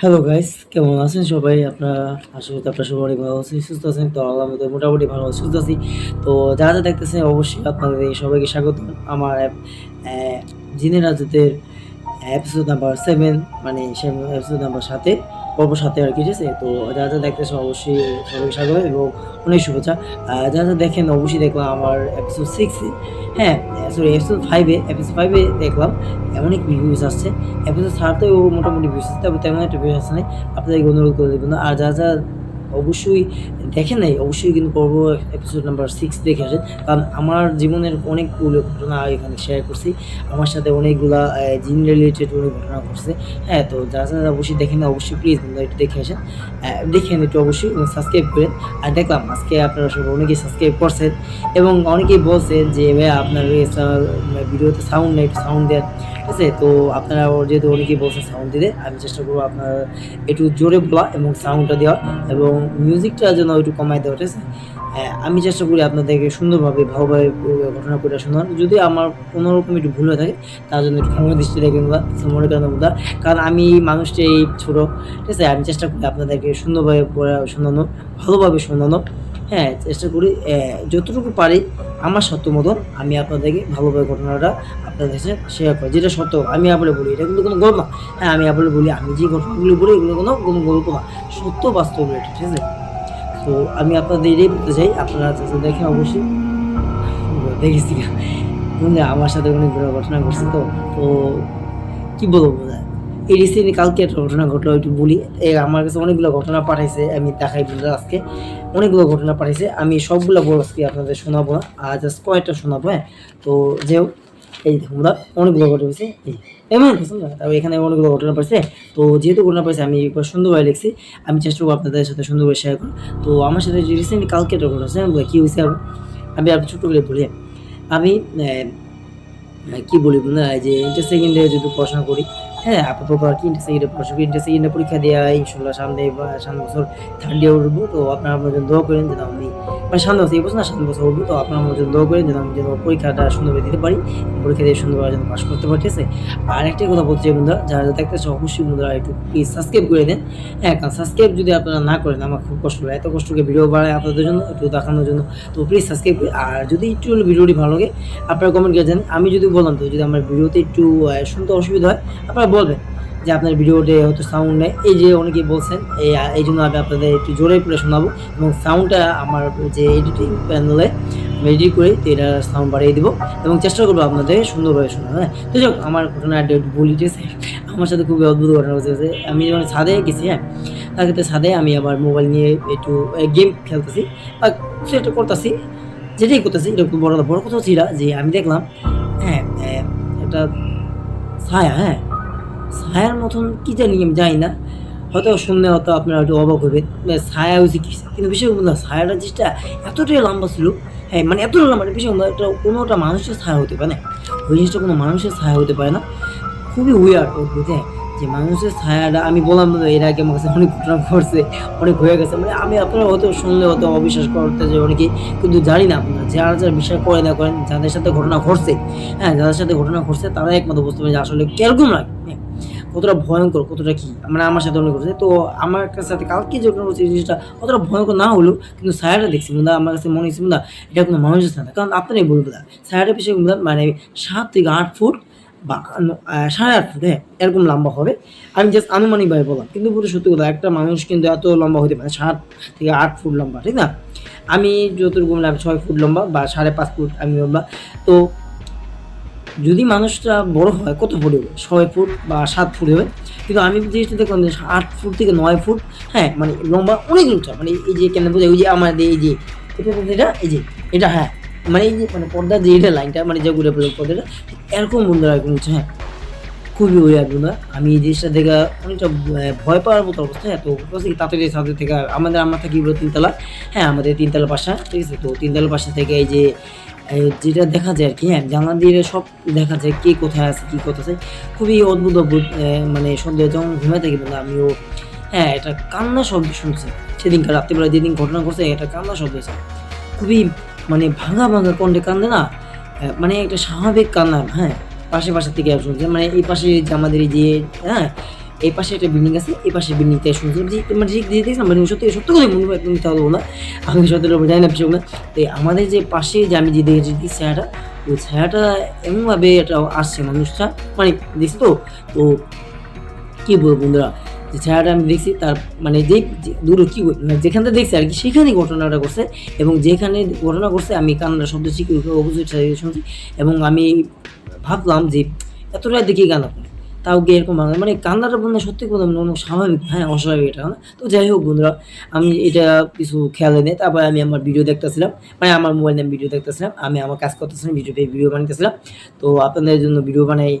Hello guys কেমন আছেন সবাই? আপনারা, আশা করি আপনারা সবাই অনেক ভালো আছেন, সুস্থ আছেন। তো আল্লাহ আমাদের মোটামুটি ভালো সুস্থ আছি। তো যারা যা দেখতেছেন, অবশ্যই আপনাদের সবাইকে স্বাগত। আমার অ্যাপ জিনের রাজতের এপিসোড নাম্বার সেভেন মানে এপিসোড নাম্বার সাথে পর্ব সাথে আর কি, ঠিক আছে? তো যারা যা দেখতেছে অবশ্যই সবাই স্বাগত এবং অনেক শুভেচ্ছা। যারা যা দেখেন অবশ্যই দেখলাম আমার এপিসোড সিক্সে হ্যাঁ সরি এপিসোড ফাইভে এপিসোড ফাইভে দেখলাম অনেক ভিউজ আসছে। এপিসোড ছাড়তেও মোটামুটি ভিউজ আসছে তবে তেমন একটা ভিউজ আসছে না আপনাদেরকে অনুরোধ করে দেবেন আর যা যা অবশ্যই দেখেন নাই, অবশ্যই কিন্তু পর্ব এপিসোড নাম্বার সিক্স দেখে আসেন। কারণ আমার জীবনের অনেকগুলো ঘটনা এখানে শেয়ার করছি। আমার সাথে অনেকগুলা জিন রিলেটেড অনেক ঘটনা ঘটছে। হ্যাঁ তো যারা যারা অবশ্যই দেখেন অবশ্যই প্লিজ বন্ধুরা একটু দেখে আসেন। দেখেন একটু অবশ্যই সাবস্ক্রাইব করেন। আর দেখলাম, আজকে আপনারা সবাই অনেকেই সাবস্ক্রাইব করছেন এবং অনেকেই বলছেন যে, ভাই, আপনার ভিডিওতে সাউন্ড নেই, একটু সাউন্ড দেন। ঠিক আছে? তো আপনারা যেহেতু অনেকেই বলছেন সাউন্ড দিতে, আমি চেষ্টা করব আপনার একটু জোরে বলা এবং সাউন্ডটা দেওয়া এবং মিউজিকটা যেন একটু কমাই দেওয়া ঠিক আছে? হ্যাঁ, আমি চেষ্টা করি আপনাদেরকে সুন্দরভাবে ভালোভাবে ঘটনা করে শোনার যদি আমার কোনো রকম একটু ভুল হয়ে থাকে তার জন্য একটু ক্ষমা দৃষ্টি দেখবেন বা মনে করেন বোধা কারণ আমি মানুষটা এই ছোটো ঠিক আছে? আমি চেষ্টা করি আপনাদেরকে সুন্দরভাবে পড়া শোনানো ভালোভাবে শোনানো হ্যাঁ চেষ্টা করি যতটুকু পারি আমার সত্য মতন আমি আপনাদেরকে ভালোভাবে ঘটনাটা আপনাদের কাছে শেয়ার করি। যেটা সত্য আমি আপনার বলি এটা কিন্তু কোনো গল্প না। হ্যাঁ আমি আপনার বলি আমি যে ঘটনাগুলি বলি এগুলো কোনো কোনো গল্প না। সত্য বাস্তব ঠিক আছে? তো আমি আপনাদের এটাই বলতে চাই, আপনারা যাতে দেখেন অবশ্যই। দেখেছি। মানে আমার সাথে অনেকগুলো ঘটনা ঘটছে তো তো কি বলব বোঝা এই রিসেন্টলি কালকে একটা ঘটনা ঘটলো, একটু বলি। এ আমার কাছে অনেকগুলো ঘটনা পাঠাইছে, আমি দেখাই বন্ধুরা আজকে। অনেকগুলো ঘটনা পাঠাইছে, আমি সবগুলো বল আজকে আপনাদের শোনাবো। আর জাস্ট কয়েকটা শোনাবো হ্যাঁ। তো যেও এই দেখো বন্ধুরা, অনেকগুলো ঘটনা পেয়েছে এমন এখানে অনেকগুলো ঘটনা পড়ছে। তো যেহেতু ঘটনা পড়ছে, আমি একবার সুন্দরভাবে লিখছি। আমি চেষ্টা করব আপনাদের সাথে সুন্দরভাবে শেয়ার করুন তো আমার সাথে যে রিসেন্টলি কালকে একটা ঘটনা আছে কী হয়েছে আর আমি আর ছোটো করে বলি। আমি কী বলি যে ইন্টার সেকেন্ডে যদি পড়াশোনা করি হ্যাঁ আপাতত আর কি পরীক্ষা দেওয়া ইনশাল্লাহ সামনে সামনে বছর থার্ড ইয়ার উঠবো, তো আপনারা আমার জন্য দোয়া করেন যেন আমি মানে সামনে বছর, এই বছর না, সামনে বছর উঠবো, তো আপনারা আমার জন্য দোয়া করেন যেন আমি যেন পরীক্ষাটা সুন্দরভাবে দিতে পারি, পরীক্ষা দিয়ে সুন্দরভাবে যেন করতে পারি, ঠিক আছে? আর কথা বলছি বন্ধুরা, যারা অবশ্যই বন্ধুরা একটু প্লিজ সাবস্ক্রাইব করে দেন। হ্যাঁ কারণ সাবস্ক্রাইব যদি আপনারা না করেন, আমার খুব কষ্ট হয় এত কষ্ট ভিডিও বাড়ায় আপনাদের জন্য, একটু দেখানোর জন্য, তো প্লিজ সাবস্ক্রাইব করে আর যদি একটু ভিডিওটি ভালো লাগে, আপনারা কমেন্ট করে আমি যদি বললাম তো, যদি আমার ভিডিওতে একটু শুনতে অসুবিধা হয়, আপনারা বলবেন যে আপনার ভিডিওতে হয়তো সাউন্ড নেই। এই যে অনেকেই বলছেন, এই এই জন্য আমি আপনাদের একটু জোরে করে শোনাবো এবং সাউন্ডটা আমার যে এডিটিং প্যানেলে এডিট করে তো এটা সাউন্ড বাড়িয়ে দিব এবং চেষ্টা করব আপনাদের সুন্দরভাবে শোনা হ্যাঁ? তো যাক আমার ঘটনা একটু বলি ঠিক আছে আমার সাথে খুবই অদ্ভুত ঘটনা হচ্ছে আমি যখন ছাদে গেছি হ্যাঁ তার ক্ষেত্রে ছাদে আমি আবার মোবাইল নিয়ে একটু গেম খেলতেছি বা সেটা করতেছি। যেটাই করতেছি, এটা খুব বড়। বড় কথা এটা যে আমি দেখলাম হ্যাঁ একটা ছায়া হ্যাঁ ছায়ার মতন কি জানি আমি জানি না। হয়তো শুনলে হয়তো আপনারা একটু অবাক হবেন ছায়া হয়েছে কি কিন্তু বিষয় না ছায়াটা জিনিসটা এতটাই লম্বা ছিল হ্যাঁ মানে এতটা লম্বা বিষয় একটা কোনোটা মানুষের ছায়া হতে পারে না। ওই জিনিসটা কোনো মানুষের ছায়া হতে পারে না। খুবই উইয়ার্ড অদ্ভুত হ্যাঁ যে মানুষের ছায়াটা, আমি বললাম এর আগে আমার কাছে অনেক ঘটনা ঘটছে, অনেক হয়ে গেছে মানে আমি আপনারা হয়তো শুনলে হয়তো অবিশ্বাস করতে যে অনেকে, কিন্তু জানি না আপনারা, যারা যারা বিশ্বাস করে না করেন, যাদের সাথে ঘটনা ঘটছে হ্যাঁ যাদের সাথে ঘটনা ঘটছে তারা একমাত্র বুঝতে পারে যে আসলে কীরকম লাগে। কতটা ভয়ঙ্কর, কতটা কি? মানে আমার সাথে অনেক করছে। তো আমার সাথে কালকে যে ঘটনা ঘটছে জিনিসটা অতটা ভয়ঙ্কর না হলেও কিন্তু ছায়াটা দেখছি। মুদা, আমার কাছে মনে হচ্ছে, মুদা, এটা কোনো মানুষের না। কারণ আপনারাই দা ছায়াটা পিছিয়ে মানে সাত থেকে আট ফুট বা সাড়ে আট ফুট হ্যাঁ এরকম লম্বা হবে। আমি জাস্ট আনুমানিকভাবে বললাম, কিন্তু পুরো সত্যি কথা, একটা মানুষ কিন্তু এত লম্বা হতে পারে, সাত থেকে আট ফুট লম্বা, ঠিক না? আমি যতটুকু বললাম, ছয় ফুট লম্বা বা সাড়ে পাঁচ ফুট, আমি লম্বা তো যদি মানুষটা বড় হয়, কত ফুট হবে? ছয় ফুট বা সাত ফুট হবে। কিন্তু আমি জিনিসটা দেখলাম যে আট ফুট থেকে নয় ফুট হ্যাঁ মানে লম্বা অনেক উঁচা। মানে এই যে কেন বোঝায় ওই যে আমাদের এই যে, এটা এটা এই যে, এটা হ্যাঁ। মানে এই যে মানে পর্দার যে, এটা লাইনটা মানে যে পড়ে পর্দাটা, এরকম বন্ধুরা এরকম হ্যাঁ। খুবই বন্ধুরা আমি এই জিনিসটা দেখে অনেকটা ভয় পাওয়ার মতো অবস্থা হ্যাঁ তো কি, তাড়াতাড়ি ছাদের থেকে আমাদের আমরা থাকি তিনতলা। হ্যাঁ আমাদের তিনতলা বাসা, ঠিক আছে, তো তিনতলা বাসা থেকে এই যে যেটা দেখা যায় আর কি হ্যাঁ জানলা দিয়ে সব দেখা যায় কে কোথায় আছে, কি কোথায় আছে। খুবই অদ্ভুত অদ্ভুত মানে সন্দেহ যখন ঘুমাই থাকি বন্ধু, আমিও হ্যাঁ এটা কান্না শব্দ শুনছি। সেদিনকার রাত্রিবেলা যেদিন ঘটনা ঘটছে এটা কান্না শব্দ হয়েছে। খুবই মানে ভাঙা ভাঙা কণ্ঠে কান্দে না মানে একটা স্বাভাবিক কান্না হ্যাঁ। পাশে পাশে থেকে শুনছে মানে এই পাশে যে আমাদের এই যে হ্যাঁ এই পাশে একটা বিল্ডিং আছে, এই পাশে বিল্ডিং বিল্ডিংটা শুনছিলাম যে মানে যে দিয়ে দেখছিলাম মানে সত্যি সত্য কথা হয় একদম মিথ্যা বলব না। আমি সত্যি বলব, জানি না বিষয়গুলো। তো আমাদের যে পাশে যে আমি যে দেখেছি ছায়াটা ওই ছায়াটা এমনভাবে একটা আসছে মানুষটা। মানে দেখছি? তো তো কী বলব বন্ধুরা? যে ছায়াটা আমি দেখছি তার মানে যে দূরে কী মানে যেখান থেকে দেখছি আর কি, সেখানেই ঘটনাটা করছে এবং যেখানে ঘটনা করছে আমি কান্নার শব্দ শিখি অপোজিট সাইডে শুনছি এবং আমি ভাবলাম যে এতটাই দেখি কান্না করে তাও গিয়ে এরকম বাংলা মানে কান্নাটা বললে সত্যি মানে অনেক স্বাভাবিক হ্যাঁ অস্বাভাবিক এটা না। তো যাই হোক বন্ধুরা, আমি এটা কিছু খেয়াল নেই, তারপরে আমি আমার ভিডিও দেখতেছিলাম মানে আমার মোবাইল নিয়ে ভিডিও দেখতেছিলাম, আমি আমার কাজ করতেছিলাম ভিডিও ভিডিও বানাতেছিলাম তো আপনাদের জন্য ভিডিও বানাই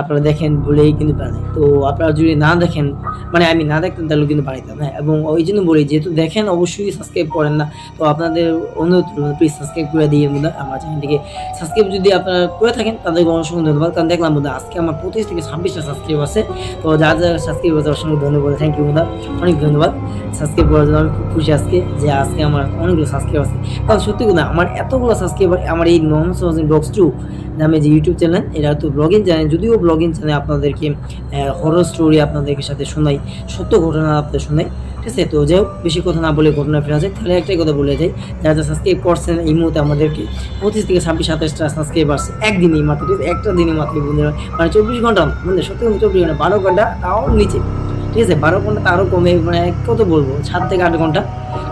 আপনারা দেখেন বলেই কিন্তু বানাই। তো আপনারা যদি না দেখেন মানে আমি না দেখতাম তাহলে কিন্তু বানাইতাম হ্যাঁ? এবং ওই জন্য বলি, যেহেতু দেখেন, অবশ্যই সাবস্ক্রাইব করেন না, তো আপনাদের অনুরোধ প্লিজ সাবস্ক্রাইব করে দিয়ে বন্ধু আমার চ্যানেলটিকে সাবস্ক্রাইব যদি আপনারা করে থাকেন, তাদেরকে অসংখ্য ধন্যবাদ। কারণ দেখলাম বন্ধু আজকে আমার পঁচিশ থেকে ছাব্বিশটা সাবস্ক্রাইব আছে, তো যারা যারা সাবস্ক্রাইব আছে, অসংখ্য ধন্যবাদ। থ্যাংক ইউ বন্ধু অনেক ধন্যবাদ। সাবস্ক্রাইব করার জন্য আমি খুব খুশি আজকে যে আজকে আমার অনেকগুলো সাবস্ক্রাইব আছে। কারণ সত্যি কথা, আমার এতগুলো সাবস্ক্রাইবার আমার এই মোহাম্মদ সোহাসিন ব্লগস টু নামে যে ইউটিউব চ্যানেল এটা তো ব্লগিং চ্যানেল যদিও ব্লগিং চ্যানেল আপনাদেরকে হরর স্টোরি আপনাদেরকে সাথে শোনাই, সত্য ঘটনা আপনাদের শোনাই, ঠিক আছে? তো যাই হোক, বেশি কথা না বলে ঘটনা ফেরা যায় তাহলে একটাই কথা বলে যাই, যারা যারা সাবস্ক্রাইব করছেন এই মুহূর্তে আমাদেরকে, পঁচিশ থেকে ছাব্বিশ, সাতাশটা সাবস্ক্রাইব আসছে একদিনই মাত্র একটা দিনই মাত্র বন্ধুরা মানে চব্বিশ ঘণ্টা মানে সত্যি চব্বিশ ঘণ্টা, বারো ঘণ্টা, তাও নিচে। ঠিক আছে, বারো ঘণ্টা তারও কমে মানে কত বলব? সাত থেকে আট ঘণ্টা।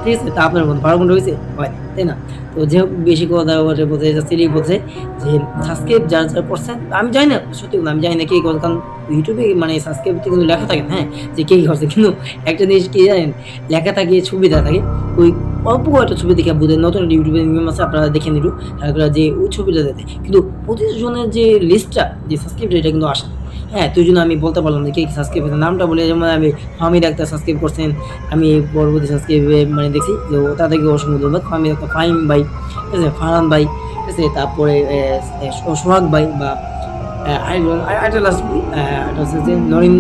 ঠিক আছে, তা আপনার মধ্যে বারো ঘণ্টা হয়েছে? হয়, তাই না? তো যে হোক, বেশি কথা বলে বলতে এই বলছে যে সাবস্ক্রাইব যারা যারা করছেন আমি জানি না, সত্যি আমি জানি না কে করে কারণ ইউটিউবে মানে সাবস্ক্রাইব কিন্তু লেখা থাকে হ্যাঁ? যে কে করছে, কিন্তু একটা জিনিস কি জানেন, লেখা থাকে, ছবি দেওয়া থাকে, ওই অল্প কয়েকটা ছবি দেখে বুঝেন নতুন ইউটিউবে নিয়ম আছে, আপনারা দেখে নিল তারপরে যে ওই ছবিটা দেয়, কিন্তু পঁচিশ জনের যে লিস্টটা যে সাবস্ক্রাইব এটা কিন্তু আসে। হ্যাঁ তুই জন্য আমি বলতে পারলাম না, কে সাবস্ক্রাইব করছেন নামটা বলে যেমন আমি ফামি ডাক্তার সাবস্ক্রাইব করছেন। আমি পরবর্তী সাবস্ক্রাইব মানে দেখছি যে তাদেরকে অসংখ্য ধন্যবাদ। ফামি ডাক্তার ফাহিম ভাই, ঠিক আছে? ফারহান ভাই, ঠিক আছে? তারপরে সোহাগ ভাই বা আরেকটা লাস্ট নরিন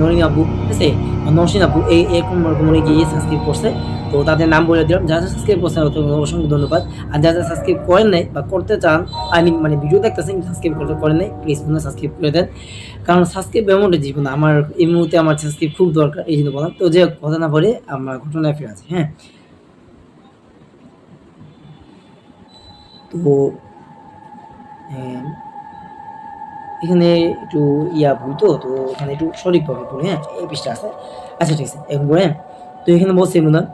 নরিন আবু, ঠিক আছে? বা নসিন এই এরকম রকম অনেকে সাবস্ক্রাইব করছে। তো তাদের নাম বলে দিলাম। যারা সাবস্ক্রাইব করছে অসংখ্য ধন্যবাদ। আর যারা যারা সাবস্ক্রাইব করেন নাই বা করতে চান আই মিন মানে ভিডিও দেখতেছেন সাবস্ক্রাইব করতে করেন নাই প্লিজ মনে সাবস্ক্রাইব করে দেন। কারণ সাবস্ক্রাইব এমনটা জীবন, আমার এই মুহূর্তে আমার সাবস্ক্রাইব খুব দরকার, এই জন্য বললাম। তো যে কথা না বলে আমার ঘটনায় ফিরে আছে হ্যাঁ। তো এখানে একটু ইয়া ভুল তো তো এখানে একটু সঠিকভাবে বলি হ্যাঁ? এই পৃষ্ঠা আছে। আচ্ছা ঠিক আছে এখন বলে তো এখানে বলছে হয়,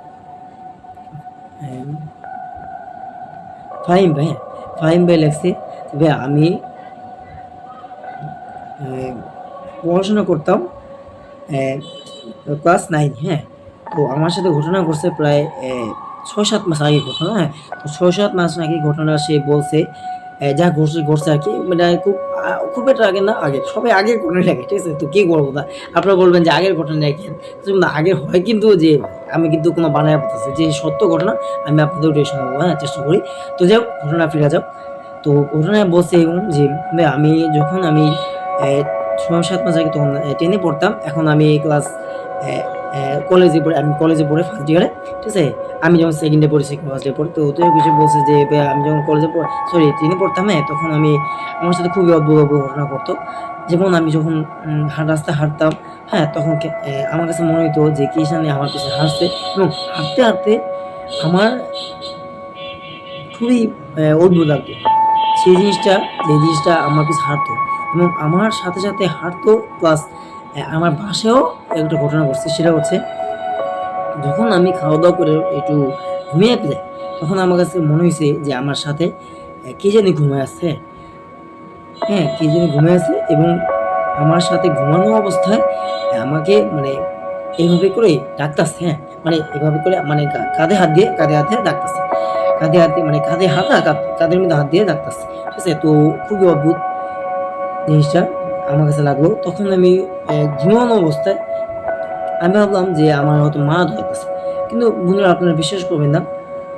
ফাহিম ভাই হ্যাঁ? ফাহিম ভাই লেখছে ভাই আমি পড়াশোনা করতাম ক্লাস নাইন হ্যাঁ? তো আমার সাথে ঘটনা ঘটছে প্রায় ছয় সাত মাস আগে ঘটনা হ্যাঁ? তো ছয় সাত মাস আগে ঘটনা সে বলছে যা ঘটছে ঘটছে আর কি মানে খুব খুব একটা আগে না, আগে, সবাই আগের ঘটনা লাগে ঠিক আছে? তো কি করব তা? আপনারা বলবেন যে আগের ঘটনা দেখেন না আগের হয় কিন্তু যে আমি কিন্তু কোনো বানায় বলতেছি যে সত্য ঘটনা আমি আপনাদের ওটাই শোনাবো হ্যাঁ চেষ্টা করি। তো যাই হোক, ঘটনা ফিরে যাও। তো ঘটনায় বলছে এবং যে আমি যখন আমি ছয়, সাত মাস আগে তখন টেনে পড়তাম, এখন আমি ক্লাস কলেজে পড়ে, আমি কলেজে পড়ে ফার্স্ট ইয়ারে ঠিক আছে? আমি যখন সেকেন্ডে পড়েছি ফার্স্ট ইয়ার পড়ে, তো তো কিছু বলছে যে আমি যখন কলেজে সরি টেনে পড়তাম হ্যাঁ তখন আমি আমার সাথে খুবই অদ্ভুত অদ্ভুত ঘটনা করতো যেমন আমি যখন রাস্তায় হাঁটতাম হ্যাঁ তখন আমার কাছে মনে হতো যে, কি জানে আমার পিছনে হাসছে এবং হাঁটতে হাঁটতে আমার খুবই অদ্ভুত লাগতো। সেই জিনিসটা যে জিনিসটা আমার পিছনে হাঁটতো এবং আমার সাথে সাথে হাঁটতো প্লাস আমার বাসায়ও একটা ঘটনা ঘটছে, সেটা হচ্ছে যখন আমি খাওয়া দাওয়া করে একটু ঘুমিয়ে যাই তখন আমার কাছে মনে হয়েছে যে আমার সাথে কে জানি ঘুমিয়ে আসছে। হ্যাঁ কে জানি ঘুমিয়ে আছে এবং আমার সাথে ঘুমানো অবস্থায় আমাকে মানে এইভাবে করে ডাকতেছে হ্যাঁ মানে এভাবে করে মানে কাঁধে হাত দিয়ে, কাঁধে হাতে ডাকতেছে। কাঁধে হাত দিয়ে মানে কাঁধে হাত কাঁধের মধ্যে হাত দিয়ে ডাকতেছে। ঠিক আছে, তো খুবই অদ্ভুত জিনিসটা। আমার কাছে লাগল, তখন আমি ঘুমানো অবস্থায় আমি ভাবলাম যে আমার হয়তো মা ধরতেছে। কিন্তু বন্ধুরা, আপনারা বিশ্বাস করবেন না,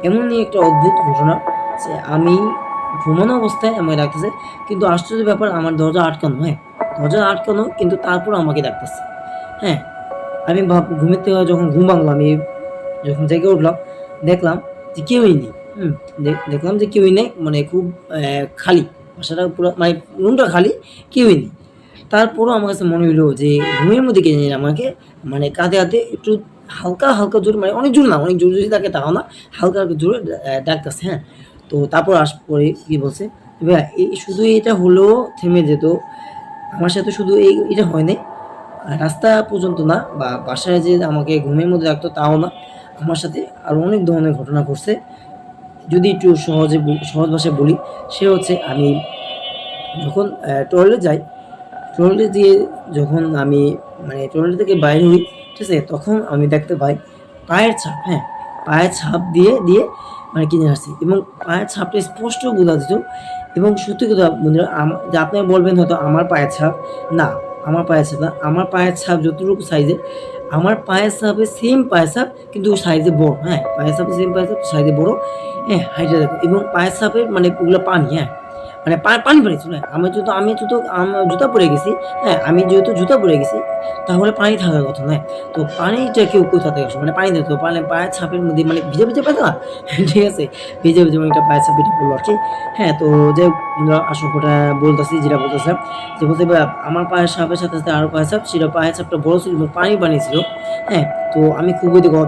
এমনই একটা অদ্ভুত ঘটনা যে আমি ঘুমানো অবস্থায় আমাকে ডাকতেছে, কিন্তু আশ্চর্য ব্যাপার, আমার দরজা আটকানো হ্যাঁ। দরজা আটকানো, কিন্তু তারপর আমাকে ডাকতেছে হ্যাঁ। আমি ভাব, ঘুমের থেকে যখন ঘুম ভাঙলাম এই যখন জেগে উঠলাম, দেখলাম যে কেউই নেই, হুম। দেখ- দেখলাম যে কেউই নেই মানে খুব খালি, বাসাটা পুরো মানে রুমটা খালি, কেউই নেই। তারপরও আমার কাছে মনে হলো যে ঘুমের মধ্যে কে জানি আমাকে মানে কাঁধে হাতে একটু হালকা হালকা জোর মানে অনেক জোর না, অনেক জোর যদি তাকে তাও না, হালকা হালকা জোরে ডাকতেছে হ্যাঁ। তো তারপর আস, পরে কি বলছে ভাইয়া, এই শুধু এটা হলো থেমে যেত, আমার সাথে শুধু এই, এটা হয় নাই রাস্তা পর্যন্ত না, বা বাসায় যে আমাকে ঘুমের মধ্যে রাখতো তাও না, আমার সাথে আরও অনেক ধরনের ঘটনা ঘটছে। যদি একটু সহজে সহজ ভাষায় বলি, সে হচ্ছে আমি যখন টয়লেট যাই টয়লেট দিয়ে যখন আমি মানে টয়লেট থেকে বাইরে হই ঠিক আছে তখন আমি দেখতে পাই পায়ের ছাপ হ্যাঁ পায়ের ছাপ দিয়ে দিয়ে মানে কিনে আসছি। এবং পায়ের ছাপটা স্পষ্ট বোঝা যেত। এবং সত্যি কথা বন্ধুরা যে আপনারা বলবেন হয়তো আমার পায়ের ছাপ, না, আমার পায়ের ছাপ না, আমার পায়ের ছাপ যতটুকু সাইজের, আমার পায়ের ছাপে সেম পায়ের ছাপ, কিন্তু সাইজে বড় হ্যাঁ পায়ের ছাপে সেম পায়ের ছাপ, সাইজে বড় হ্যাঁ হাইটে দেখো। এবং পায়ের ছাপের মানে ওগুলো পানি হ্যাঁ মানে পানি পড়েছিল হ্যাঁ। আমি যেহেতু আমি আম- জুতা পরে গেছি হ্যাঁ আমি যেহেতু জুতা পরে গেছি, তাহলে পানি থাকার কথা নয়। তো পানিটা কেউ কোথা থেকে মানে পানি দিত মানে পায়ের ছাপের মধ্যে মানে ভিজে ভিজে পাতা? ঠিক আছে, ভিজে ভিজে মানে একটা পায়ের ছাপ এটা পড়ল আর কি। হ্যাঁ তো যে আসল কথা বলতেছি, যেটা বলতেছিলাম যে বলতে আমার পায়ের ছাপের সাথে সাথে আরও পায়ের ছাপ, সেটা পায়ের ছাপটা বড় ছিল পানি পানি ছিল হ্যাঁ তো আমি খুবই দেখো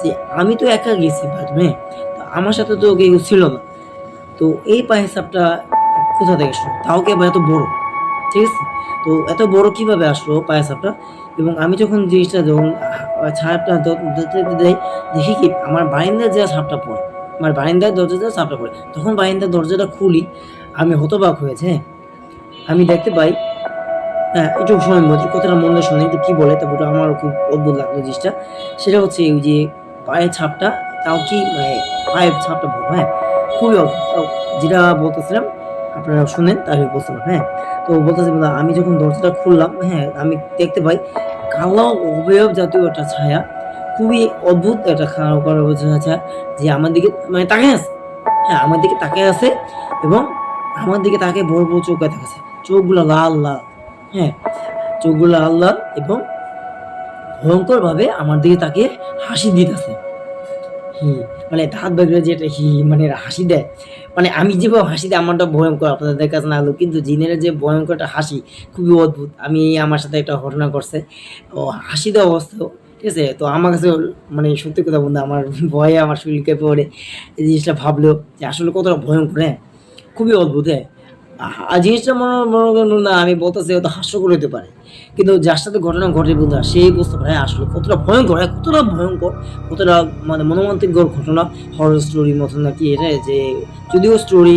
যে আমি তো একা গেছি বাথরুমে তো আমার সাথে তো কেউ ছিল না। তো এই পায়ের ছাপটা কোথা থেকে আসলো? তাও কি এত বড়? ঠিক আছে? তো এত বড় কীভাবে আসলো পায়ের ছাপটা এবং আমি যখন জিনিসটা যখন আহ, ছাপটা দ- ধরতে দেই দেখি কি আমার বারিন্দার যে ছাপটা পড়ে আমার বারিন্দার দরজাটা ছাপটা পড়ে তখন বারিন্দার দরজাটা খুলি আমি হতবাক হয়েছে হ্যাঁ। আমি দেখতে পাই হ্যাঁ একটু সময় মধ্যে কথাটা মনে শুনে একটু কী বলে তারপর আমারও খুব অদ্ভুত লাগল জিনিসটা। সেটা হচ্ছে ওই যে পায়ের ছাপটা তাও কি মানে পায়ের ছাপটা বড় হ্যাঁ? খুবই যেটা বলতেছিলাম আপনারা শুনেন তাহলে বুঝতে পারবেন হ্যাঁ? তো বলতেছি বন্ধুরা, আমি যখন দরজাটা খুললাম হ্যাঁ আমি দেখতে পাই কালো অবয়ব জাতীয় একটা ছায়া খুবই অদ্ভুত একটা খারাপ করার ছায়া যে আমার দিকে মানে তাকিয়ে আছে হ্যাঁ আমার দিকে তাকিয়ে আছে এবং আমার দিকে তাকে বড় বড় চোখ দেখাচ্ছে চোখগুলো লাল লাল হ্যাঁ চোখগুলো লাল লাল এবং ভয়ঙ্করভাবে আমার দিকে তাকে হাসি দিতেছে। হি মানে দাঁত বেগড়ে যেটা হি মানে হাসি দেয় মানে আমি যেভাবে হাসি দেয় আমারটা ভয়ঙ্কর আপনাদের কাছে না হলো কিন্তু জিনের যে ভয়ঙ্কর একটা হাসি, খুবই অদ্ভুত। আমি আমার সাথে একটা ঘটনা করছে ও হাসি দেওয়া অবস্থা ঠিক আছে? তো আমার কাছে মানে সত্যি কথা বলতে আমার ভয়ে আমার শরীর কেঁপে পড়ে এই জিনিসটা ভাবলেও যে আসলে কতটা ভয়ঙ্কর হ্যাঁ? খুবই অদ্ভুত হ্যাঁ? আর জিনিসটা মনে মনে না, আমি বলতেছি হয়তো হাস্যকর হতে পারে। কিন্তু যার সাথে ঘটনা ঘটে বন্ধু সেই বুঝতে পারে হ্যাঁ, আসলে কতটা ভয়ঙ্কর হ্যাঁ, কতটা ভয়ঙ্কর কতটা মানে মনোমান্তিকর ঘটনা হরর স্টোরি মতন নাকি এটা যে যদিও স্টোরি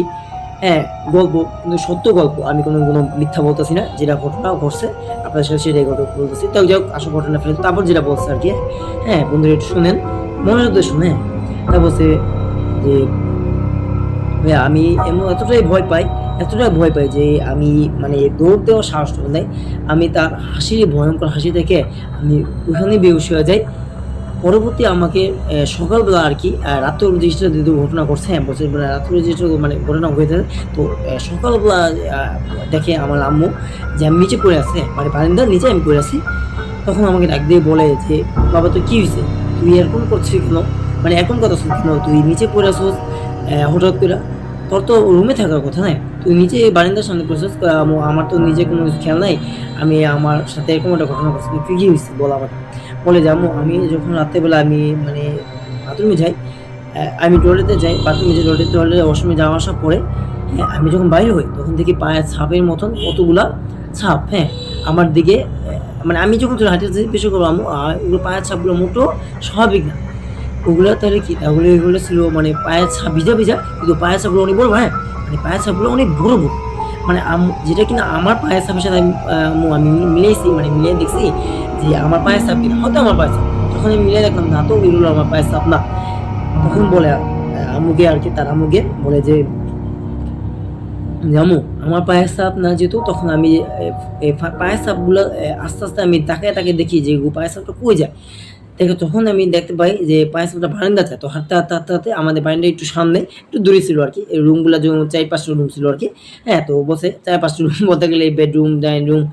হ্যাঁ গল্প কিন্তু সত্য গল্প আমি কোনো কোনো মিথ্যা বলতেছি না যেটা ঘটনা ঘটছে আপনাদের সাথে সেটাই ঘটনা বলতেছি। তাই যাই হোক আসল ঘটনা ফেলে তারপর যেটা বলছে আর কি হ্যাঁ বন্ধুরা একটু শুনেন মনের উদ্দেশ্য শুনে তা বলছে যে আমি এমন এতটাই ভয় পাই এতটাই ভয় পাই যে আমি মানে দৌড় দেওয়ার সাহস নেই। আমি তার হাসির ভয়ঙ্কর হাসি থেকে আমি ওখানেই বেউস হয়ে যাই। পরবর্তী আমাকে সকালবেলা আর কি রাত্রে জিনিসটা যেহেতু ঘটনা করছে হ্যাঁ মানে রাত্রে জিনিসটা মানে ঘটনা হয়ে থাকে। তো সকালবেলা দেখে আমার আম্মু যে আমি নিচে পড়ে আছে মানে বারিন্দার নিচে আমি পড়ে আছি। তখন আমাকে ডাক দিয়ে বলে যে বাবা তো কী হয়েছে? তুই এরকম করছিস কেন? মানে এরকম কথা শুনছিস কেন? তুই নিচে পড়ে আহ, হঠাৎ করে তোর তো রুমে থাকার কথা নাই তুই নিচে বারিন্দার সামনে পড়েছিস আমার তো নিজে কোনো খেয়াল নাই। আমি আমার সাথে এরকম একটা ঘটনা করছি তুই কী হয়েছে বল আমাকে বলে যাব আমি যখন রাত্রেবেলা আমি মানে বাথরুমে যাই আমি টয়লেটে যাই, বাথরুমে যে টয়লেট, টয়লেটে ওয়াশরুমে যাওয়া আসা পরে হ্যাঁ আমি যখন বাইরে হই, তখন দেখি পায়ের ছাপের মতন কতগুলা ছাপ হ্যাঁ আমার দিকে মানে আমি যখন হাঁটে পেশো করব আমি ওগুলো পায়ের ছাপগুলো মোটো স্বাভাবিক না। ওগুলো তাহলে কি? তাহলে এগুলো ছিল মানে পায়ের ছাপ ভিজা ভিজা কিন্তু পায়ের ছাপগুলো অনেক বড় হ্যাঁ? মানে পায়ের ছাপগুলো অনেক বড় বড়। মানে আম- যেটা কিনা আমার পায়ের ছাপের সাথে আমি আমি মিলিয়েছি মানে মিলিয়ে দেখছি যে আমার পায়ের ছাপ কিনা হয়তো আমার পায়ের ছাপ। তখন আমি মিলিয়ে দেখলাম না তো এগুলো আমার পায়ের ছাপ না। তখন বলে আহ, আম্মুকে আর কি তার আম্মুকে বলে যে আম্মু আমার পায়ের ছাপ না যেত তখন আমি পায়ের ছাপগুলো এ, আস্তে আস্তে আমি তাকে তাকে দেখি যে পায়ের ছাপটা কই যায়? দেখে তখন আমি দেখতে পাই যে পায়ের ছাপটা বারান্দা যায় তো হাঁটতে হাঁটতে হাঁটতে হাঁটতে আমাদের বারান্দা একটু সামনে, একটু দূরে ছিল আর কি। রুমগুলো যে চার পাঁচটা রুম ছিল আর কি। হ্যাঁ তো বসে চার পাঁচটা রুম বলতে গেলে বেডরুম ডাইনিং রুম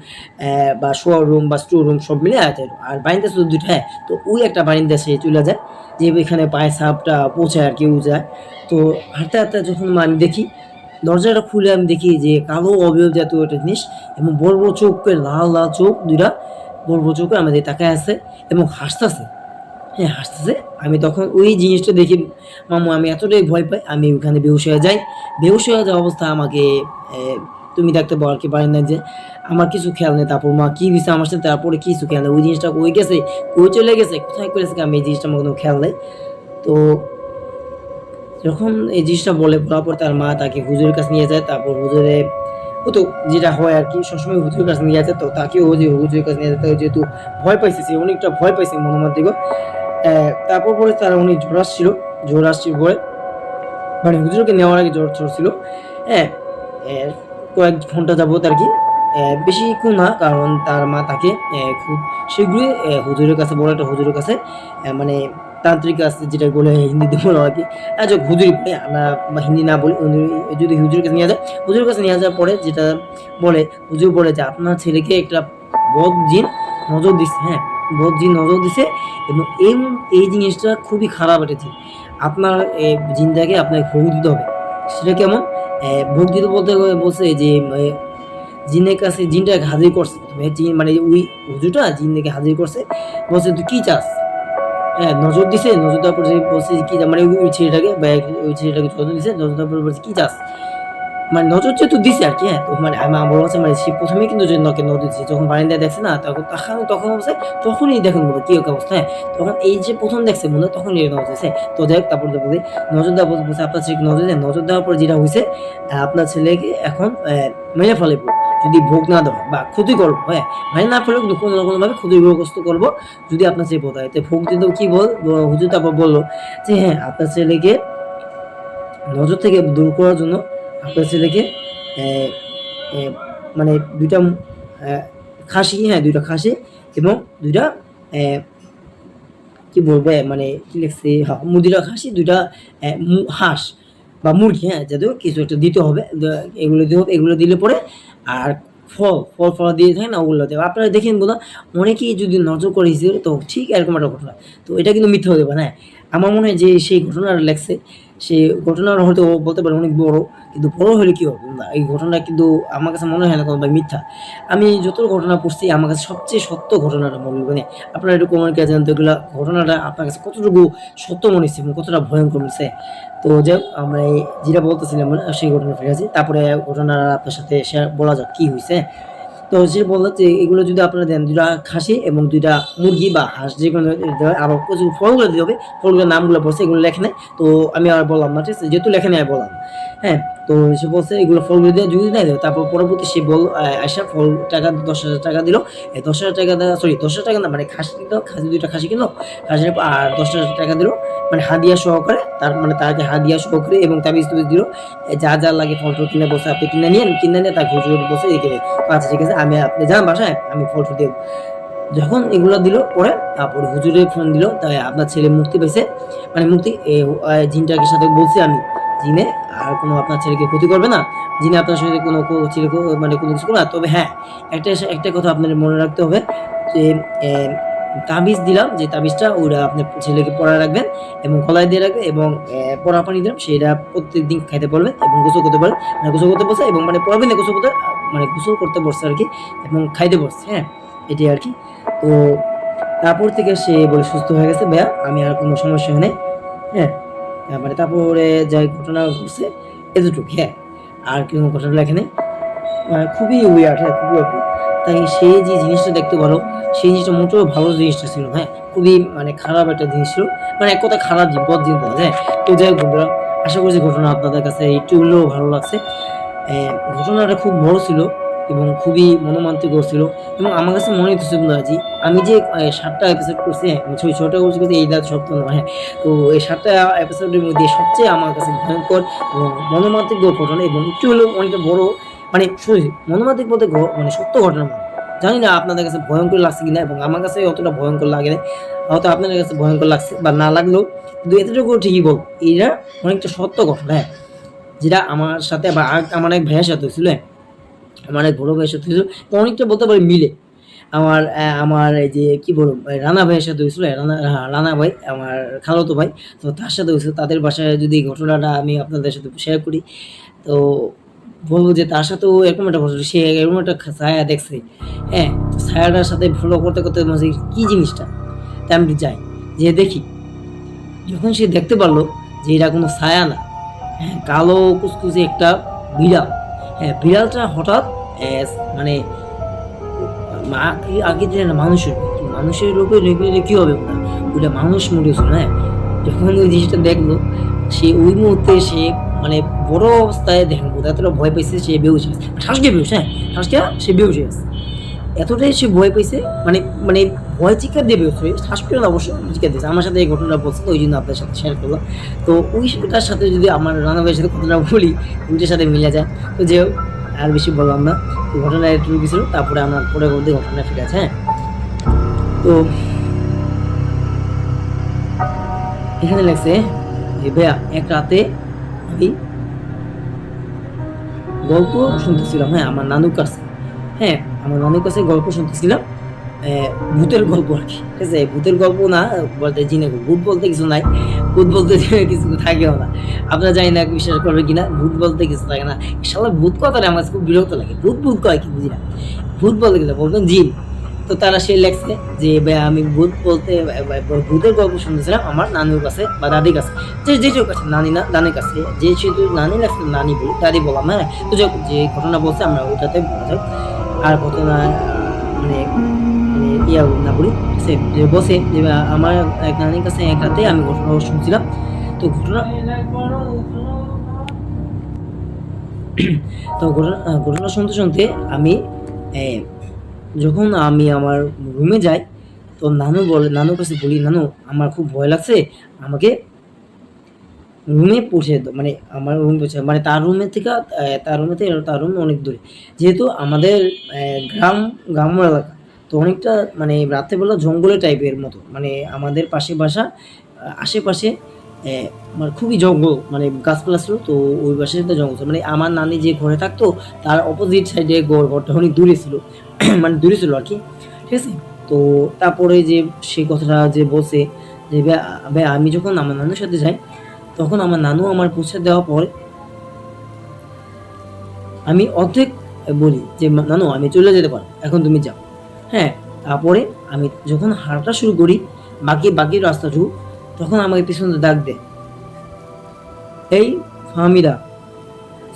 বা শোয়ার রুম বা স্টোর রুম সব মিলে আছে। আর বারিন্দা শুধু দুটো হ্যাঁ তো ওই একটা বারিন্দা সে চলে যায়, যে এখানে পায়ে সাপটা পৌঁছায় আর কি, ও যায়। তো হাঁটতে হাঁটতে যখন আমি দেখি, দরজাটা খুলে আমি দেখি যে কালো অবয়ব জাতীয় একটা জিনিস এবং বড় বড় চোখের লাল লাল চোখ দুইটা, বড় বড় চোখে আমাদের তাকায় আছে। এবং হাসতেছে। হ্যাঁ হাসতেছে। আমি তখন ওই জিনিসটা দেখি মামু আমি এতটাই ভয় পাই, আমি ওখানে বেহুশ হয়ে যাই। বেহুশ হয়ে যাওয়া অবস্থা আমাকে তুমি দেখতে পার কি পারেন না যে, আমার কিছু খেয়াল নেই। তারপর মা কি দিছে আমার সাথে? তারপরে কিছু খেয়াল নেই। ওই জিনিসটা কই গেছে? কই চলে গেছে? কোথায় করেছে আমি এই জিনিসটা আমার কোনো খেয়াল নেই। তো যখন এই জিনিসটা বলে, বলার পর তার মা তাকে হুজুরের কাছে নিয়ে যায়। তারপর হুজুরে ও তো যেটা হয় আর কি, সবসময় হুজুরের কাছে নিয়ে যায় তো তাকেও যে হুজুরের কাছে নিয়ে যেতে, যেহেতু ভয় পাইছে সে, অনেকটা ভয় পাইছে মনোমার দিকে তারপর পরে তার উনি জ্বর আসছিল জ্বর আসছিল পরে। মানে হুজুরকে নেওয়ার আগে জ্বর চড়ছিল হ্যাঁ কয়েক ঘণ্টা যাবত আর কি বেশিক্ষণ না, কারণ তার মা তাকে খুব শীঘ্রই হুজুরের কাছে, বড় একটা হুজুরের কাছে মানে তান্ত্রিক আছে, যেটা বলে হিন্দিতে বলো কি যে হুজুরি আমরা হিন্দি না বলি যদি হুজুরের কাছে নিয়ে যায়, হুজুরের কাছে নিয়ে যাওয়ার পরে যেটা বলে, হুজুর বলে যে আপনার ছেলেকে একটা বদ জিন নজর দিচ্ছে হ্যাঁ বদ জিন নজর দিছে এবং এই এই জিনিসটা খুবই খারাপ একটা জিন। আপনার জিনটাকে আপনাকে ভোগ দিতে হবে। সেটা কেমন? ভোগ দিতে বলতে বলছে যে জিনের কাছে জিনটাকে হাজির করছে। মানে ওই হুজুরটা জিনটাকে হাজির করছে। বলছে, তুই কি চাস? নজর দিছে, নজর দেওয়ার পর বলছে কি মানে ওই ছেলেটাকে বা ওই ছেলেটাকে নজর দিছে নজর দেওয়ার পর বলছে কি চাস? মানে নজর যেহেতু দিছে আর কি হ্যাঁ তো মানে আমার বড় আছে মানে সে প্রথমে কিন্তু যে নকে নজর দিচ্ছে যখন বারিন্দায় দেখছে না, তখন তখন তখন বলছে তখনই দেখুন বলে কি অবস্থা হ্যাঁ তখন এই যে প্রথম দেখছে মনে হয় তখন এই নজর তো যাই হোক, তারপর বলি নজর দেওয়া বলছে, আপনার ছেলেকে নজর দেয় নজর দেওয়ার পর যেটা হয়েছে আপনার ছেলেকে এখন মেরে ফেলব যদি ভোগ না দেওয়া বা ক্ষতি করব হ্যাঁ মানে না ফেলেও কিন্তু কোনো না কোনোভাবে ক্ষতিগ্রস্ত করব। যদি আপনার ছেলে বোধ হয়, তো ভোগ দিতে কি বল? হুজুর তারপর বলল যে হ্যাঁ আপনার ছেলেকে নজর থেকে দূর করার জন্য আপনার ছেলেকে মানে দুইটা খাসি হ্যাঁ দুইটা খাসি এবং দুইটা কি বলব মানে কি লিখছে হ্যাঁ মুদিরা খাসি, দুইটা হাঁস। বা মুরগি হ্যাঁ যাদের কিছু একটা দিতে হবে এগুলো দিতে হবে, এগুলো দিলে পরে আর ফল ফল ফল দিয়ে থাকে না, ওগুলো দেবে আপনারা দেখেন বোধ অনেকেই যদি নজর করে হিসেবে, তো ঠিক এরকম একটা ঘটনা। তো এটা কিন্তু মিথ্যা হতে পারে হ্যাঁ। আমার মনে হয় যে সেই ঘটনাটা লেখছে। সে ঘটনাটা হয়তো বলতে পারে অনেক বড় কিন্তু বড় হলে কি হবে? না এই ঘটনা কিন্তু আমার কাছে মনে হয় না কোনো ভাই মিথ্যা। আমি যত ঘটনা পড়ছি আমার কাছে সবচেয়ে সত্য ঘটনাটা মনে মানে আপনারা একটু কমেন্ট করে জানতে এগুলো ঘটনাটা আপনার কাছে কতটুকু সত্য মনে হচ্ছে এবং কতটা ভয়ঙ্কর হচ্ছে? তো যাই হোক, আমরা এই যেটা বলতেছিলাম সেই ঘটনা ফিরে আছি তারপরে ঘটনা আপনার সাথে শেয়ার বলা যাক কি হয়েছে তো সে বলল যে এগুলো যদি আপনারা দেন দুটা খাসি এবং দুইটা মুরগি বা হাঁস, যে কোনো আবার কিছু ফলগুলো দিতে হবে। ফলগুলোর নামগুলো বসে এগুলো লেখে নেয় তো আমি আর বললাম না ঠিক আছে যেহেতু লেখে নেয় বললাম। হ্যাঁ তো সে বলছে, এগুলো ফলগুলো দিয়ে যদি দেবে। তারপর পরবর্তী সে বল আয়সা ফল টাকা, দশ হাজার টাকা দিল। দশ হাজার টাকা সরি দশ হাজার টাকা না মানে খাসি দিল, খাসি দুইটা খাসি কিনলো, খাসির আর দশ হাজার টাকা দিল মানে হাদিয়া সহকারে, তার মানে তাকে হাদিয়া সহকারে এবং তাবিজ তুবিজ দিল। যা যা লাগে ফল টল কিনে বসে আপনি কিনে নিন কিনে নিয়ে তাকে হুজুর বসে দেয় আচ্ছা ঠিক আছে, আমি আপনি যান বাসায়, আমি ফল টল দেবো। যখন এগুলো দিল, পরে তারপর হুজুরে ফোন দিল, তাই আপনার ছেলে মুক্তি পেয়েছে। মানে মুক্তি জিনটাকে সাথে বলছি আমি। জিনে, আর কোনো আপনার ছেলেকে ক্ষতি করবে না। জিনে আপনার সাথে কোনো ছেলে মানে কোনো কিছু না। তবে হ্যাঁ একটা একটা কথা আপনার মনে রাখতে হবে যে তাবিজ দিলাম, যে তাবিজটা ওরা আপনার ছেলেকে পড়া রাখবেন এবং গলায় দিয়ে রাখবেন এবং পড়া পানি দিলাম, সেটা প্রত্যেক দিন খাইতে পারবেন এবং গোসল করতে পারবেন মানে গোসল করতে বসে এবং মানে পড়াবেন না, গোসল করতে মানে গোসল করতে বসছে আর কি এবং খাইতে বসছে হ্যাঁ এটাই আর কি। তো তারপর থেকে সে বলে সুস্থ হয়ে গেছে, ভাইয়া, আমি আর কোনো সমস্যা নাই হ্যাঁ। তারপরে তারপরে যাই ঘটনা ঘটছে এতটুকু হ্যাঁ। আর কোনো ঘটনা লেখে নেই। খুবই উইয়ার্ড হ্যাঁ খুবই অদ্ভুত তাই সে যে জিনিসটা দেখতে পারো, সেই জিনিসটা মোটেও ভালো জিনিসটা ছিল হ্যাঁ। খুবই মানে খারাপ একটা জিনিস ছিল। মানে এক কথা খারাপ বদ জিনিস যায়। তো যাই হোক বন্ধুরা, আশা করছি ঘটনা আপনাদের কাছে একটু হলেও ভালো লাগছে। ঘটনাটা খুব বড় ছিল। এবং খুবই মনোমান্তিক ছিল এবং আমার কাছে মনে হচ্ছে বন্ধুরাজি আমি যে সাতটা এপিসোড করছি হ্যাঁ ছয় ছটা করছি কিন্তু এই দাঁত সপ্তাহ নয় হ্যাঁ। তো এই সাতটা এপিসোডের মধ্যে সবচেয়ে আমার কাছে ভয়ঙ্কর এবং মনোমান্তিক ঘটনা এবং একটু হলেও অনেকটা বড় মানে মনোমান্তিক বলতে মানে সত্য ঘটনা জানি না আপনাদের কাছে ভয়ঙ্কর লাগছে কিনা এবং আমার কাছে অতটা ভয়ঙ্কর লাগে না, হয়তো আপনাদের কাছে ভয়ঙ্কর লাগছে বা না লাগলেও, কিন্তু এতটুকু ঠিকই বল এইটা অনেকটা সত্য ঘটনা হ্যাঁ। যেটা আমার সাথে বা আমার এক ভাইয়ের সাথে হয়েছিল হ্যাঁ। এক বড় ভাইয়ের সাথে হয়েছিল। অনেকটা বলতে পারি মিলে। আমার আমার এই যে কি বলব রানা ভাইয়ের সাথে হয়েছিল রানা হ্যাঁ, রানা ভাই আমার খালাতো ভাই। তো তার সাথে হয়েছিল তাদের বাসায় যদি ঘটনাটা আমি আপনাদের সাথে শেয়ার করি তো বলব যে তার সাথেও এরকম একটা ঘটনা সে এরকম একটা ছায়া দেখছে। হ্যাঁ ছায়াটার সাথে ফলো করতে করতে বলছে কী জিনিসটা? তাই আমি যাই যে দেখি। যখন সে দেখতে পারল যে এটা কোনো ছায়া না হ্যাঁ কালো কুচকুচে একটা বিড়াল হ্যাঁ বিড়ালটা হঠাৎ আহ, মানে আগে যে না মানুষের মানুষের রূপে রেগুলে কি হবে ওটা ওটা মানুষ মরে ছিল হ্যাঁ? যখন ওই জিনিসটা দেখল সে ওই মুহূর্তে সে মানে বড় অবস্থায় দেখেন এতটা ভয় পেয়েছে সে বেউস গেছে ঠাসকে বেউস হ্যাঁ? ঠাসকে সে বেউস গেছে। এতটাই সে ভয় পেয়েছে মানে মানে ভয় চিৎকার দিয়ে বেউস হয়ে পেল অবশ্যই চিৎকার দিয়েছে। আমার সাথে এই ঘটনাটা বলছে ওই জন্য আপনার সাথে শেয়ার করলাম। তো ওই ওটার সাথে যদি আমার রানা ভাইয়ের সাথে কথাটা বলি ওইটার সাথে মিলে যায়। তো যে আর বেশি বললাম না। ঘটনা একটু গেছিল, তারপরে আমরা পরে মধ্যে ঘটনা ফিরে আছে হ্যাঁ? তো এখানে লাগছে যে, ভাইয়া, এক রাতে আমি গল্প শুনতেছিলাম। হ্যাঁ আমার নানুর কাছে। হ্যাঁ আমার নানুর কাছে গল্প শুনতেছিলাম। ভূতের গল্প আর কি। ঠিক আছে? ভূতের গল্প না, বলতে জিনে। ভূত বলতে কিছু নাই। ভূত বলতে কিছু থাকেও না। আপনারা জানি না বিশ্বাস করবে কিনা, ভূত বলতে কিছু থাকে না। শালা ভূত কথাটা আমার খুব বিরক্ত লাগে। ভূত ভূত কয় কি বুঝি না। ভূত বলতে গেলে বলবেন জিন। তো তারা সে লেখছে যে আমি ভূত বলতে ভূতের গল্প শুনতেছিলাম, আমার নানুর কাছে বা দাদির কাছে। যে যেটুকু কাছে, নানি না নানির কাছে। যে শুধু নানি লাগছে নানি বলি দাদি বললাম হ্যাঁ? তো যে ঘটনা বলছে, আমরা ওইটাতে বলা যাক। আর ঘটনা মানে ইয়া না বলি বসে আমার এক নানির কাছে এক রাতে আমি ঘটনা শুনছিলাম। তো ঘটনা তো ঘটনা ঘটনা শুনতে শুনতে আমি যখন আমি আমার রুমে যাই, তো নানু বলে নানুর কাছে বলি, নানু আমার খুব ভয় লাগছে। আমাকে রুমে পৌঁছে মানে আমার রুম পৌঁছে মানে তার রুমে থেকে তার রুমে থেকে তার রুম অনেক দূরে যেহেতু আমাদের গ্রাম গ্রাম্য এলাকা। তো অনেকটা মানে রাত্রেবেলা জঙ্গলের টাইপের মতো। মানে আমাদের পাশে বাসা, আশেপাশে মানে খুবই জঙ্গল মানে গাছপালা ছিল তো ওই পাশে তো জঙ্গল ছিল। মানে আমার নানি যে ঘরে থাকতো, তার অপোজিট সাইডে ঘর, ঘরটা অনেক দূরে ছিল। মানে দূরে ছিল আর কি, ঠিক আছে? তো তারপরে যে সেই কথাটা যে বলছে যে ভাই- আমি যখন আমার নানুর সাথে যাই, তখন আমার নানু আমার পৌঁছে দেওয়ার পরে আমি অর্ধেক বলি যে নানু, আমি চলে যেতে পারো এখন তুমি যাও। হ্যাঁ তারপরে আমি যখন হাঁটা শুরু করি, বাকি বাকি রাস্তাটুকু, তখন আমাকে পিছনে ডাক দেয়। এই ফাহমিদা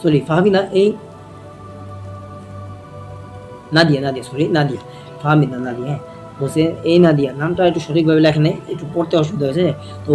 সরি ফাহমিদা, এই নাদিয়া নাদিয়া সরি নাদিয়া, ফাহমিদা, নাদিয়া হ্যাঁ বলছে, এই নাদিয়া, নামটা একটু সঠিকভাবে লেখা নেই, একটু পড়তে অসুবিধা হয়েছে, তো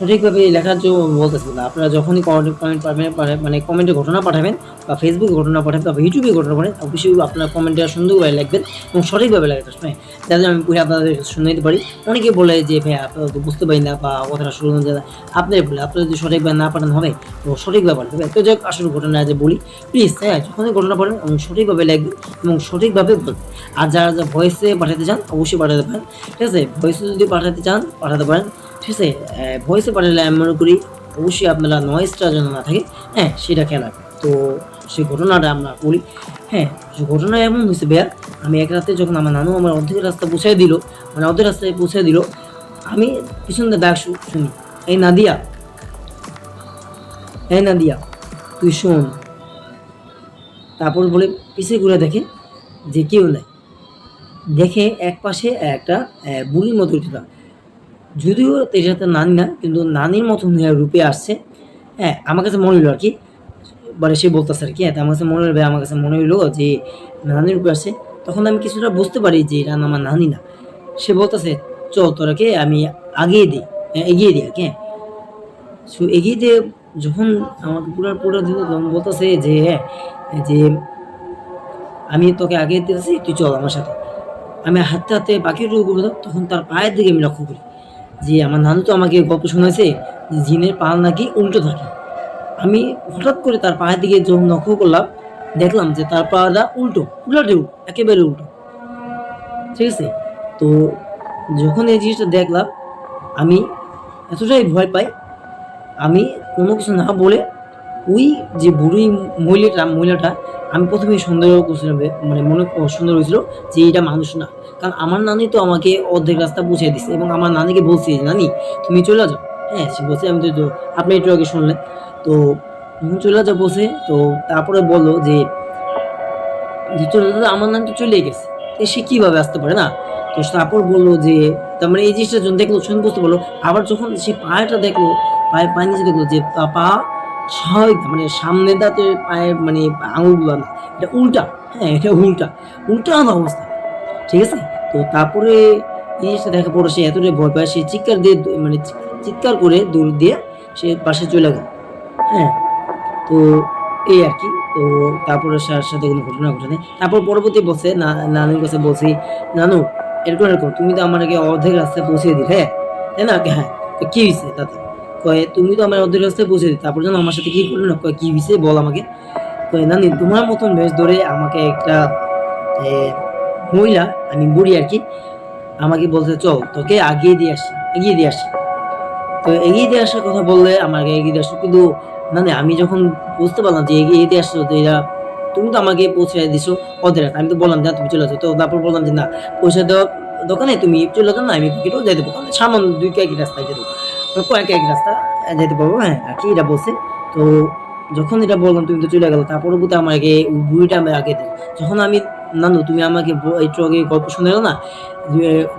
সঠিকভাবে লেখার জন্য বলতেছি না। আপনারা যখনই কমেন্ট কমেন্ট পাঠাবেন- মানে কমেন্টে ঘটনা পাঠাবেন বা ফেসবুকে ঘটনা পাঠাবেন বা ইউটিউবে ঘটনা পাঠাবেন, অবশ্যই আপনারা কমেন্টে সুন্দরভাবে লিখবেন এবং সঠিকভাবে লেখাতে হ্যাঁ যাতে আমি পড়ে আপনাদের শুনে নিতে পারি। অনেকে বলে যে, ভাই, আপনারা তো বুঝতে পারি না বা কথাটা শুরু শুনুন যে আপনারাই বলে, আপনারা যদি সঠিকভাবে না পাঠানো হবে, তো সঠিকভাবে পাঠাতে হবে। তো যাক আসলে ঘটনা যে বলি। প্লিজ হ্যাঁ যখনই ঘটনা পাঠান এবং সঠিকভাবে লিখবেন এবং সঠিকভাবে বলবেন। আর যারা যা ভয়েসে পাঠাতে চান, অবশ্যই পাঠাতে পারেন। ঠিক আছে? ভয়েসে যদি পাঠাতে চান, পাঠাতে পারেন। ঠিক আছে ভয়েসে পাঠালে আমি মনে করি অবশ্যই আপনারা নয়েজটা যেন না থাকে হ্যাঁ সেটা খেয়াল রাখবেন। তো সেই ঘটনাটা আমরা বলি হ্যাঁ সে ঘটনা এমন হয়েছে ভাইয়া, আমি এক রাতে যখন আমার নানু আমার অর্ধেক রাস্তা পৌঁছায় দিল মানে অর্ধেক রাস্তায় পৌঁছে দিল, আমি পিছন দিয়ে ডাক শুনি, এই নাদিয়া এই নাদিয়া, তুই শোন। তারপর বলে পিছিয়ে ঘুরে দেখে, যে কেউ নাই। দেখে এক পাশে একটা বুড়ির মতো উঠে যদিও এটা তো নানি না কিন্তু নানির মতন রূপে আসছে। হ্যাঁ আমার কাছে মনে হলো আর কি মানে সে বলতেছে আর কি হ্যাঁ আমার কাছে মনে হলো আমার কাছে মনে হলো যে নানির রূপে আসছে। তখন আমি কিছুটা বুঝতে পারি যে এটা আমার নানি না। সে বলতেছে চল তোরাকে আমি আগিয়ে দিই হ্যাঁ, এগিয়ে দিই আর কি হ্যাঁ। সো এগিয়ে দিয়ে যখন আমাকে পুরো পুরো দিল তখন বলতেছে যে হ্যাঁ যে আমি তোকে আগে দিতেছি তুই চল আমার সাথে। আমি হাতে বাকিটুকু করে দাও, তখন তার পায়ের দিকে আমি লক্ষ্য করি। যে আমার নানু তো আমাকে গল্প শোনাইছে যে জিনের পা নাকি উল্টো থাকে। আমি হঠাৎ করে তার পায়ের দিকে যখন লক্ষ্য করলাম, দেখলাম যে তার পাটা উল্টো, উল্টাটে উল্টো, একেবারে উল্টো। ঠিক আছে? তো যখন এই জিনিসটা দেখলাম, আমি এতটাই ভয় পাই, আমি কোনো কিছু না বলে ওই যে বুড়ি মহিলাটা মহিলাটা, আমি প্রথমে সন্দেহ করছিলাম মানে মনে সুন্দর হয়েছিল যে এটা মানুষ না। কারণ আমার নানি তো আমাকে অর্ধেক রাস্তা পৌঁছে দিচ্ছে এবং আমার নানিকে বলছি যে, নানি, তুমি চলে যাও। হ্যাঁ সে বলছে, আমি তো- আপনি একটু আগে শুনলেন। তো যখন চলে যা বসে তো তারপরে বলল যে চলে আমার নাম তো চলে গেছে। সে কীভাবে আসতে পারে না? তো তারপর বলল যে, তার মানে এই জিনিসটা যখন দেখল শুনে বুঝতে পারল। আবার যখন সে পায়েটা দেখল পায়ে পায়ে নিচে দেখল যে পা স্বাভাবিক মানে সামনে দাঁতে পায়ের মানে আঙুলগুলো না, এটা উল্টা হ্যাঁ এটা উল্টা উল্টা না অবস্থা। ঠিক আছে? তো তারপরে জিনিসটা দেখা পড়ে, সে এতটাই ভয় পায়, সে চিৎকার দিয়ে মানে চিৎকার করে দৌড় দিয়ে সে পাশে চলে গেল। হ্যাঁ তো এই আর কি, তো তারপরে সার সাথে কোনো ঘটনা ঘটে নাই। তারপর পরবর্তী বসে নানুর কাছে বলছি, নানু, এরকম এরকম, তুমি তো আমার আগে অর্ধেক রাস্তায় পৌঁছে দিলে হ্যাঁ তাই না? হ্যাঁ তো কি হয়েছে তাতে? কয়ে, তুমি তো আমার অর্ধেক রাস্তায় পৌঁছে দিলে তারপর যেন আমার সাথে কি করল না কয়ে, কি হয়েছে বল আমাকে? কয়ে নানি তোমার মতন বেশ ধরে আমাকে একটা মহিলা আমি বুড়ি আর কি, আমাকে বলতে চল, তোকে আগিয়ে দিয়ে আসি, এগিয়ে দিয়ে আসি। তো এগিয়ে দিয়ে আসার কথা বললে আমাকে এগিয়ে দিয়ে আসো কিন্তু মানে আমি যখন বুঝতে পারলাম যে এগিয়ে দিয়ে আসছো তো এরা, তুমি তো আমাকে পৌঁছে দিছো ওদের। আমি তো বললাম, যে, তুমি চলে যাও। তো তারপর বললাম যে, না পয়সা দেওয়া দোকানে তুমি চলে যাও না, আমি পিকেটও যেতে পারব সামান্য দুই কয়েক রাস্তায় যেতে কয়েক এক রাস্তা যেতে পারব হ্যাঁ আর কি এটা বলছে? তো যখন এটা বললাম, তুমি তো চলে গেলো তার পরবর্তী আমাকে বুড়িটা আমি আগে দিই যখন আমি, নানু, তুমি আমাকে একটু আগে গল্প শুনে না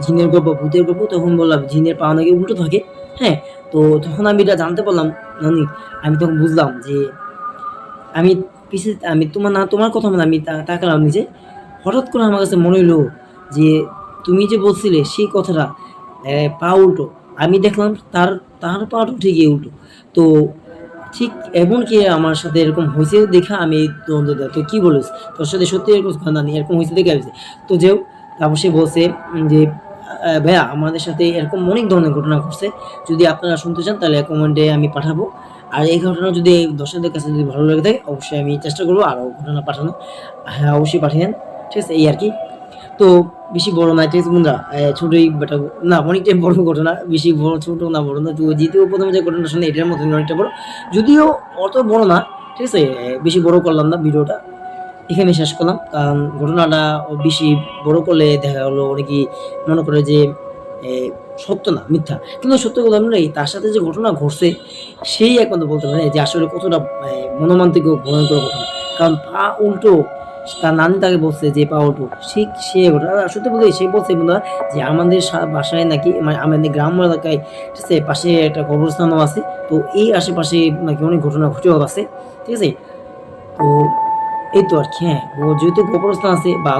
ঝিনের গল্প, ভূতের গল্প, তখন বললাম ঝিনের পা নাকি উল্টো থাকে হ্যাঁ তো তখন আমি এটা জানতে পারলাম, নানি, আমি তখন বুঝলাম যে আমি পিছিয়ে আমি তোমার না, তোমার কথা মানে আমি তাকালাম নিজে। হঠাৎ করে আমার কাছে মনে হলো যে তুমি যে বলছিলে সেই কথাটা পা উল্টো আমি দেখলাম তার তার পাটা ঠিকই উল্টো। তো ঠিক এমন কি আমার সাথে এরকম হয়েছে দেখা আমি এই দ্বন্দ্ব দেয় তো কী বলিস? তোর সাথে সত্যি এরকম ঘটনা নেই, এরকম হয়েছে দেখে আসছে তো যেও তারপর সে বলছে যে ভাইয়া, আমাদের সাথে এরকম অনেক ধরনের ঘটনা ঘটছে। যদি আপনারা শুনতে চান, তাহলে কমেন্টে আমি পাঠাবো। আর এই ঘটনা যদি দর্শকদের কাছে যদি ভালো লেগে থাকে, অবশ্যই আমি চেষ্টা করব আরও ঘটনা পাঠানো হ্যাঁ অবশ্যই পাঠিয়ে দেন। ঠিক আছে, এই আর কি। তো বেশি বড় না বন্ধুরা আহ, ছোটই বেটা না অনেকটাই বড় ঘটনা বেশি বড় ছোট না বড় না তো দ্বিতীয় প্রথমে যে ঘটনা শুনে এটার মতো অনেকটা বড়। যদিও অত বড় না ঠিক আছে? বেশি বড় করলাম না ভিডিওটা। এখানে শেষ করলাম কারণ ঘটনাটা বেশি বড় করলে দেখা গেলো অনেকেই মনে করে যে সত্য না মিথ্যা। কিন্তু সত্য কথা নয় তার সাথে যে ঘটনা ঘটছে সেই একমাত্র বলতে পারে যে আসলে কতটা মনোমান্তিক ভয়ঙ্কর ঘটনা। কারণ পা উল্টো তার নানি তাকে বলছে যে পা উল্টো ঠিক সে সত্যি বলতে সে বলছে, বন্ধুরা, যে আমাদের বাসায় নাকি মানে আমাদের গ্রাম এলাকায় ঠিক আছে পাশে একটা কবরস্থানও আছে। তো এই আশেপাশে নাকি অনেক ঘটনা ঘটেও আছে। ঠিক আছে? তো এই তো আর কি হ্যাঁ। ও যেহেতু গোবরস্থান আছে বা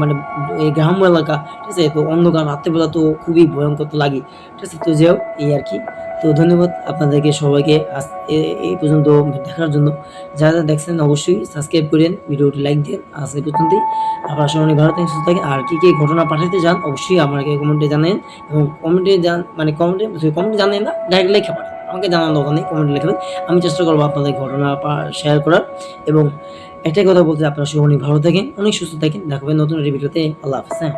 মানে এই গ্রাম্য এলাকা, ঠিক আছে, তো অন্ধকার রাত্রেবেলা তো খুবই ভয়ঙ্কর তো লাগে। ঠিক আছে, তো যেও এই আর কি। তো ধন্যবাদ আপনাদেরকে সবাইকে এই পর্যন্ত দেখার জন্য। যারা যারা দেখছেন, অবশ্যই সাবস্ক্রাইব করেন, ভিডিওটি লাইক দিন আজ এই পর্যন্তই। আপনার সবাই ভালো থাকেন, সুস্থ থাকেন। আর কী কী ঘটনা পাঠাতে চান, অবশ্যই আমাকে কমেন্টে জানেন এবং কমেন্টে জান মানে কমেন্টে কমেন্টে জানেন না ডাইরেক্ট লেখা পারেন আমাকে জানার দরকার নেই কমেন্টে লিখবেন আমি চেষ্টা করব আপনাদের ঘটনা শেয়ার করার এবং একটাই কথা বলতে আপনারা সবাই অনেক ভালো থাকেন, অনেক সুস্থ থাকেন। দেখাবেন নতুন রিভিউতে আল্লাহ হাফিজ। হ্যাঁ